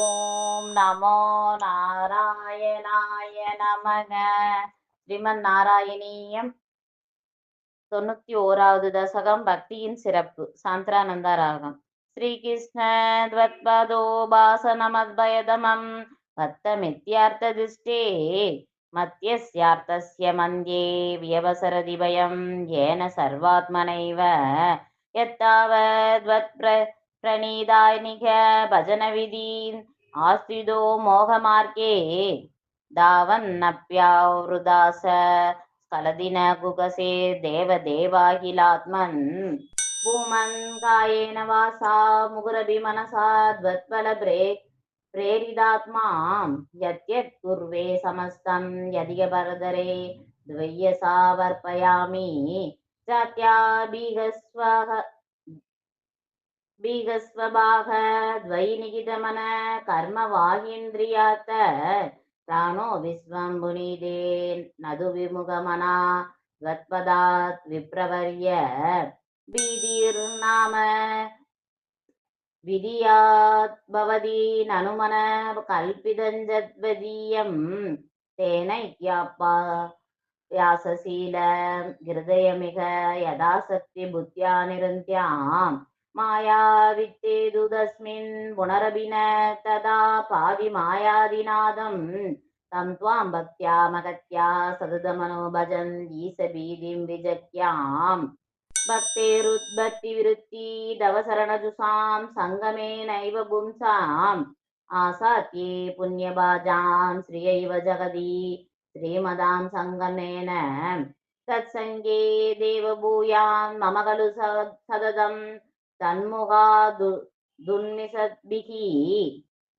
ஓம் நமோ நாராயணாய நமக. ஸ்ரீமன் நாராயணீயம் தொண்ணூத்தி ஓராவது தசகம் பக்தியின் சிறப்பு சாந்திரானந்த ராகம். ஸ்ரீகிருஷ்ண துவத்பதோபாசனமத்வயதமம் பத்தமித்யார்த்த திருஷ்டே மத்தியஸ்யார்த்தஸ்ய மந்தியே வியவசரதி பயம் ஏன சர்வாத்மனைவ. பிரணீதாய் நிக பஜனவிதீன் ஆஸ்திதோ மோகமார்க்கே. தாவன்னப்யாவருதாச ஸ்கலதின குகசே தேவ தேவாகிலாத்மன். பூமன் காயேன வாசா முகுரபி மனசா துவத்பல பிரேக் பிரேரிதாத்மா. யத்யத் குர்வே சமஸ்தம் யதிக பரதரே துவையசா வர்ப்பயாமி. ஜாத்யா பீகஸ்வக बीगस्वभाग द्वैनिगितमन कर्मवागीन्द्रियात प्राणो विश्वं पुनीदे नदु विमुखमना त्वत्पदात् विप्रवर्य भीतिर्नाम विधियात् भवति ननुमन कल्पितञ्जद्वदीयं तेनैक्यापा व्यासशील हृदयमिह यदासक्ति बुद्ध्या निरन्त्याम् मायावित्तेदु तस्मिन् पुनरपि न तदा पादिमायादिनादं तं त्वां भक्त्या महत्या सततमनो भजन् ईशबीदिं विजक्याम् भक्तेरुद्भक्तिविरुत्ति दवसरणजुषां सङ्गमेनैव पुंसाम् आसात्ये पुण्यभाजां श्रियैव जगदी श्रीमदां सङ्गमेन तत्सङ्गे देवभूयान् मम खलु स- தன்முகாது துன்னிசத்பிகி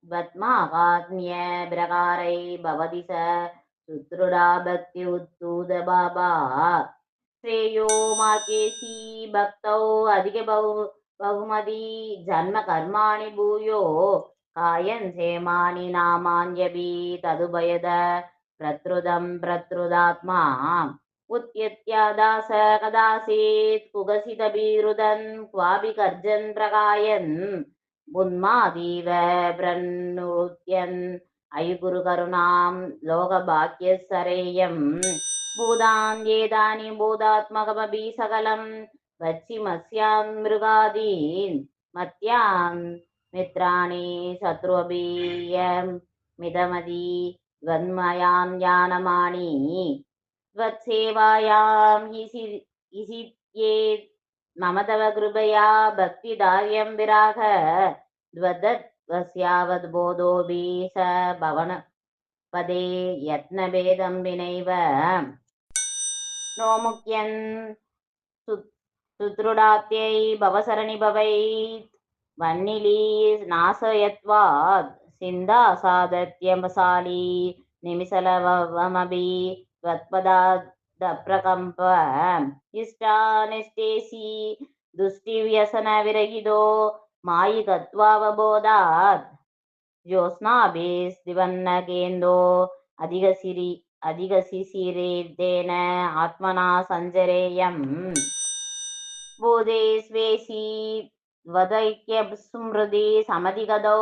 பத்மாகாத்மிய பிரகாரை பவதி ச சுத்ருடா பக்தி உத்தூத பாபா ஸ்ரேயோ மார்கேசி பக்தௌ அதிக பகு பகுமதி ஜன்ம கர்மாணி பூயோ. காயன் சேமானி நாமான்யபி ததுபயத பிரத்ருதம் பிரத்ருதாத்மா उत्यत्यादास कदासीत् कुगसितभिरुदन् क्वापि कर्जन् प्रकायन् उन्मादीव प्रनुत्यन् अयि गुरुकरुणां लोकभाग्यसरेयम् भूतान्येतानि भूतात्मकमपि सकलं वच्चिमस्यान् मृगादीन् मत्यान् मित्राणि शत्रुपि मिदमदी द्वन्मयान् यानमानि त्वत्सेवायां हिसि हिसित्येत् मम तव कृपया भक्तिदार्यं विराग द्वदत्वस्यावद्बोधोऽपि स भवन पदे यत्नभेदं विनैव नो मुख्यन् सु- सुदृढात्यै भवसरणि भवै वन्निली नाशयत्वात् सिन्धासादत्यमशाली निमिषलवमपि त्वत्पदादप्रकम्प इष्टानिष्टेसि दुष्टिव्यसनविरहितो मायिकत्वावबोधात् ज्योत्स्नाभिस्दिवन्नगेन्दो अधिगसिरि अधिगशिशिरेतेन आत्मना सञ्चरेयम् भूतेष्वेषि वदैक्यस्मृति समधिगतौ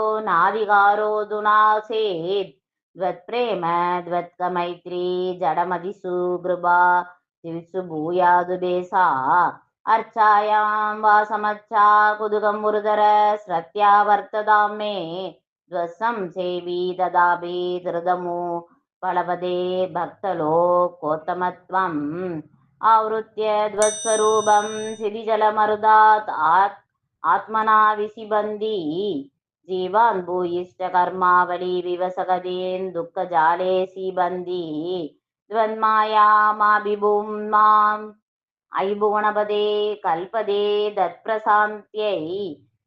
ದ್ವತ್ಪ್ರೇಮ ದ್ವತ್ಕ ಮೈತ್ರಿ ಜಡಮದಿಸು ಗೃಭಾ ದಿವಿಸು ಭೂயாது ಬೇಸಾ ಅರ್ಚಾಯಾಂ ವಾ ಸಮಚ್ಚಾ ಕುದುಗಂ ಮುರುದರ ಸ್ರತ್ಯಾ ವರ್ತದಾಮೆ ದ್ವಸಂ ಸೇವಿ ದದಾಭಿ ಧೃದಮು ಫಲಪದೇ ಭಕ್ತಲೋಕೋತ್ತಮತ್ವಂ ಆವೃತ್ಯ ಧ್ವಸ್ವರೂಪಂ ಸಿರಿಜಲಮರುದಾತ್ ಆತ್ ಆತ್ಮನಾ ವಿಸಿಬಂಧಿ जीवान् भूयिष्ठकर्मावली विवसगदीन् दुःखजाले सीबन्दी द्वन्मायामाभिभूं माम् अयि भुवनपदे कल्पदे दत्प्रशान्त्यै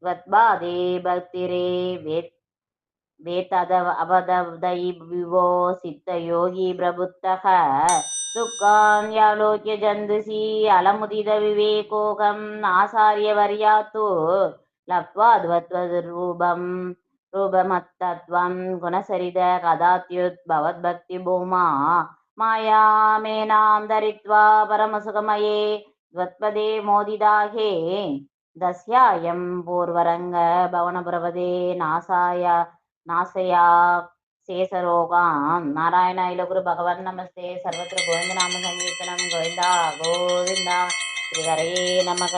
त्वत्पादे भक्तिरे वेत् वेतदव अवदवदै विवो सिद्धयोगी प्रबुद्धः दुःखान् यालोक्य லப்வாத்வத்வதுரூபம் ரூபமத்தத்வம் குணசரித கதாத்யுத் பவத்பக்தி பூமா மாயாமேனாம் தரித்வா பரமசுகமயே துவத்பதே மோதிதாகே தஸ்யாயம் பூர்வரங்க பவனபுரவதே நாசாய நாசயா சேசரோகாம் நாராயண இலகுரு பகவான் நமஸ்தே சர்வத்திர கோவிந்த நாம சங்கீர்த்தனம் கோவிந்தா கோவிந்தா ஸ்ரீஹரையே நமக